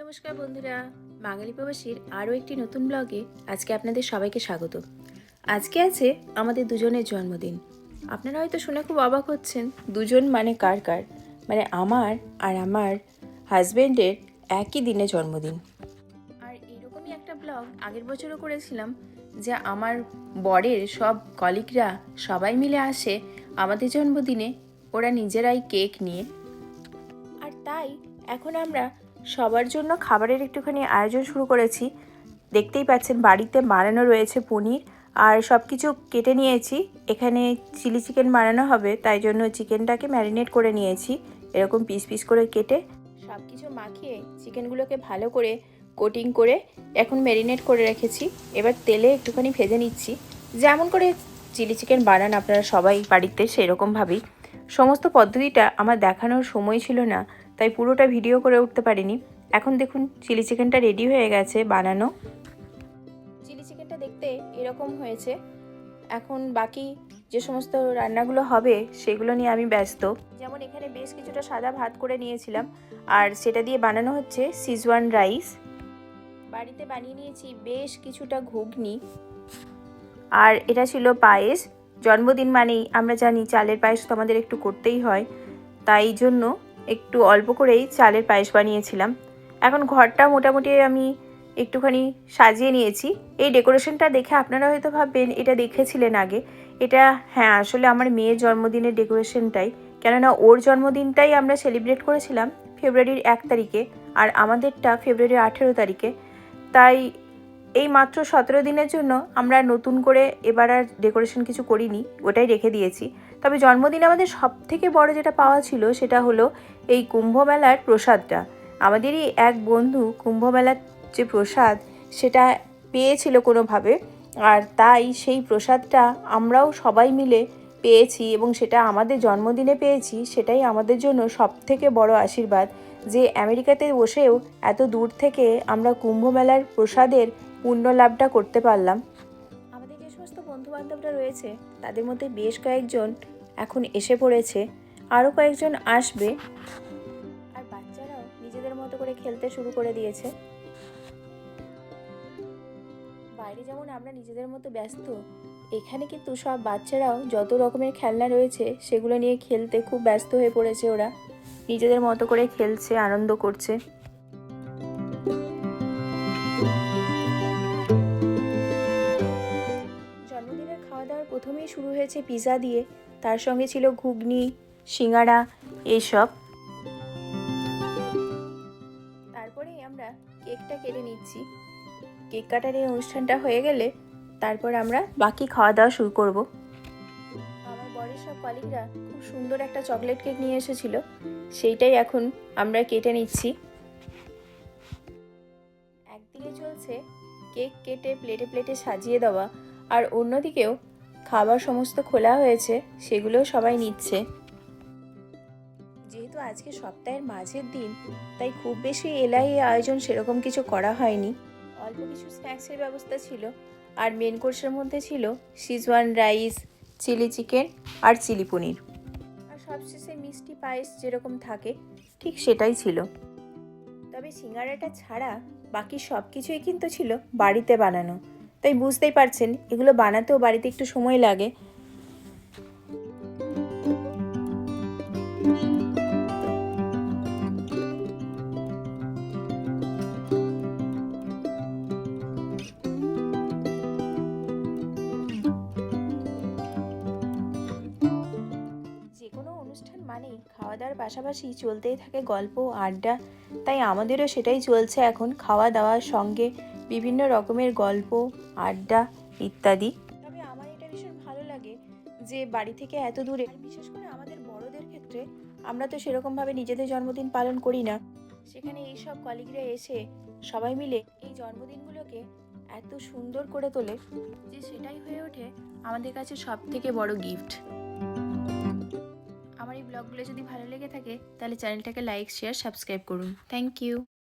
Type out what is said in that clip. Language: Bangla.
নমস্কার বন্ধুরা। বাঙালি প্রবাসীর আরও একটি নতুন ব্লগে আজকে আপনাদের সবাইকে স্বাগত। আজকে আছে আমাদের দুজনের জন্মদিন। আপনারা হয়তো শুনে খুব অবাক হচ্ছেন, দুজন মানে কার কার? মানে আমার আর আমার হাজব্যান্ডের একই দিনে জন্মদিন। আর এরকমই একটা ব্লগ আগের বছরও করেছিলাম, যে আমার বরের সব কলিগরা সবাই মিলে আসে আমাদের জন্মদিনে, ওরা নিজেরাই কেক নিয়ে। আর তাই এখন আমরা সবার জন্য খাবারের একটুখানি আয়োজন শুরু করেছি। দেখতেই পাচ্ছেন বাড়িতে বানানো রয়েছে পনির আর সব কিছু কেটে নিয়েছি। এখানে চিলি চিকেন বানানো হবে, তাই জন্য চিকেনটাকে ম্যারিনেট করে নিয়েছি। এরকম পিস পিস করে কেটে সব কিছু মাখিয়ে চিকেনগুলোকে ভালো করে কোটিং করে এখন ম্যারিনেট করে রেখেছি। এবার তেলে একটুখানি ভেজে নিচ্ছি। যেমন করে চিলি চিকেন বানান আপনারা সবাই বাড়িতে সেরকমভাবেই। সমস্ত পদ্ধতিটা আমার দেখানোর সময় ছিল না। তাই পুরোটা ভিডিও করে উঠতে পারিনি। এখন দেখুন, চিলি চিকেনটা রেডি হয়ে গেছে বানানো। চিলি চিকেনটা দেখতে এরকম হয়েছে। এখন বাকি যে সমস্ত রান্নাগুলো হবে, সেগুলো নিয়ে আমি ব্যস্ত। যেমন এখানে বেশ কিছুটা সাদা ভাত করে নিয়েছিলাম, আর সেটা দিয়ে বানানো হচ্ছে সিজওয়ান রাইস বাড়িতে বানিয়ে নিয়েছি বেশ কিছুটা ঘুগনি। আর এটা ছিল পায়েস। জন্মদিন মানেই আমরা জানি চালের পায়েস তো আমাদের একটু করতেই হয়। তাই জন্য একটু অল্প করেই চালের পায়েস বানিয়েছিলাম। এখন ঘরটা মোটামুটি আমি একটুখানি সাজিয়ে নিয়েছি। এই ডেকোরেশনটা দেখে আপনারা হয়তো ভাববেন, এটা দেখেছিলেন আগে। এটা হ্যাঁ আসলে আমার মেয়ের জন্মদিনের ডেকোরেশনটাই। কেননা ওর জন্মদিনটাই আমরা সেলিব্রেট করেছিলাম ফেব্রুয়ারির এক তারিখে আর আমাদেরটা ফেব্রুয়ারির আঠেরো তারিখে। তাই এই মাত্র সতেরো দিনের জন্য আমরা নতুন করে এবার আর ডেকোরেশন কিছু করিনি, ওটাই রেখে দিয়েছি। তবে জন্মদিনে আমাদের সব থেকে বড় যেটা পাওয়া ছিল সেটা হলো এই কুম্ভমেলার প্রসাদটা। আমাদেরই এক বন্ধু কুম্ভমেলার যে প্রসাদ, সেটা পেয়েছিল কোনোভাবে। আর তাই সেই প্রসাদটা আমরাও সবাই মিলে পেয়েছি এবং সেটা আমাদের জন্মদিনে পেয়েছি, সেটাই আমাদের জন্য সব থেকে বড় আশীর্বাদ যে আমেরিকাতে বসেও এত দূর থেকে আমরা কুম্ভমেলার প্রসাদের পুণ্য লাভটা করতে পারলাম। আমাদের যে সমস্ত বন্ধু বান্ধবরা রয়েছে, তাদের মধ্যে বেশ কয়েকজন এখন এসে পড়েছে। আরও কয়েকজন আসবে। আর বাচ্চারাও নিজেদের মতো করে খেলতে শুরু করে দিয়েছে। বাইরে যেমন আমরা নিজেদের মতো ব্যস্ত, এখানে কিন্তু সব বাচ্চারাও যত রকমের খেলনা রয়েছে, সেগুলো নিয়ে খেলতে খুব ব্যস্ত হয়ে পড়েছে ওরা। নিজেদের মতো করে খেলছে, আনন্দ করছে। জন্মদিনের খাওয়া দাওয়ার প্রথমেই শুরু হয়েছে পিৎজা দিয়ে। তার সঙ্গে ছিল ঘুগনি সিঙ্গাড়া এইসব তারপরেই আমরা কেকটা কেটে নিচ্ছি। কেক কাটার এই অনুষ্ঠানটা হয়ে গেলে তারপর আমরা বাকি খাওয়া দাওয়া শুরু করব। আমার বরের সব কলিগরা খুব সুন্দর একটা চকলেট কেক নিয়ে এসেছিল। সেইটাই এখন আমরা কেটে নিচ্ছি। একদিকে চলছে কেক কেটে প্লেটে প্লেটে সাজিয়ে দেওয়া আর অন্যদিকেও খাবার সমস্ত খোলা হয়েছে সেগুলো সবাই নিচ্ছে। যেহেতু আজকে সপ্তাহের মাঝের দিন, তাই খুব বেশি এলাই আয়োজন সেরকম কিছু করা হয়নি। অল্প কিছু স্ন্যাক্সের ব্যবস্থা ছিল, আর মেন কোর্সের মধ্যে ছিল সিজওয়ান রাইস চিলি চিকেন আর চিলি পনির। আর সবশেষে মিষ্টি পায়েস যেরকম থাকে, ঠিক সেটাই ছিল। তবে সিঙ্গারাটা ছাড়া বাকি সব কিছুই কিন্তু ছিল বাড়িতে বানানো। তাই বুঝতেই পারছেন, এগুলো বানাতেও বাড়িতে একটু সময় লাগে। অনুষ্ঠান মানেই খাওয়া দাওয়ার পাশাপাশি চলতেই থাকে গল্প, আড্ডা। তাই আমাদেরও সেটাই চলছে এখন খাওয়া দাওয়ার সঙ্গে বিভিন্ন রকমের গল্প, আড্ডা ইত্যাদি। তবে আমার এটা ভীষণ ভালো লাগে যে বাড়ি থেকে এত দূরে বিশেষ করে আমাদের বড়দের ক্ষেত্রে আমরা তো সেরকমভাবে নিজেদের জন্মদিন পালন করি না। সেখানে এই সব কলিগরা এসে সবাই মিলে এই জন্মদিনগুলোকে এত সুন্দর করে তোলে যে সেটাই হয়ে ওঠে আমাদের কাছে সব থেকে বড় গিফট ব্লগগুলো যদি ভালো লেগে থাকে তাহলে চ্যানেলটাকে লাইক শেয়ার সাবস্ক্রাইব করুন। Thank you